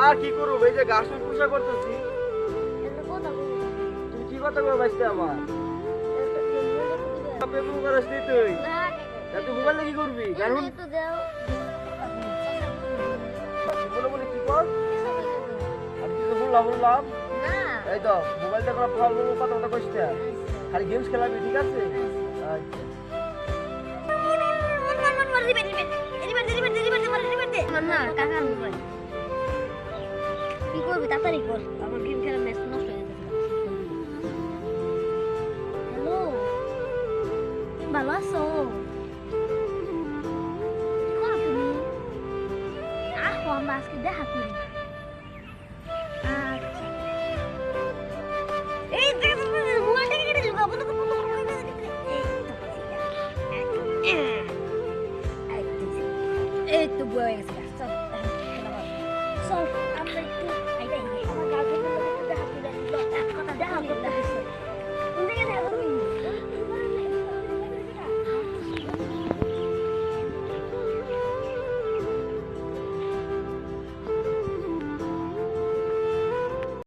আর কি করব এই যে ঘাস পুষা করতেছি তুই কি কথা করে বাঁচতে আমার পেপু করিস নি তুই তুই মোবাইলে কি করবি কারণ বলে বলে কি কর আমি কিছু বললাম বললাম না এই তো মোবাইলটা করা ফল বলব কথা কথা কইস খালি গেমস খেলাবি ঠিক আছে আচ্ছা না কাকার mobile কি করবি তাড়াতাড়ি কর আমার গেম খেলা ম্যাচ নষ্ট হয়ে যাবে হ্যালো ভালো আছো কি করো তুমি আহো আমরা আজকে দেখা করি আচ্ছা এই দেখো মোবাইলটা কেটে দিল বন্ধ কর বন্ধ কর এই তো এই তো বয়ে গেছে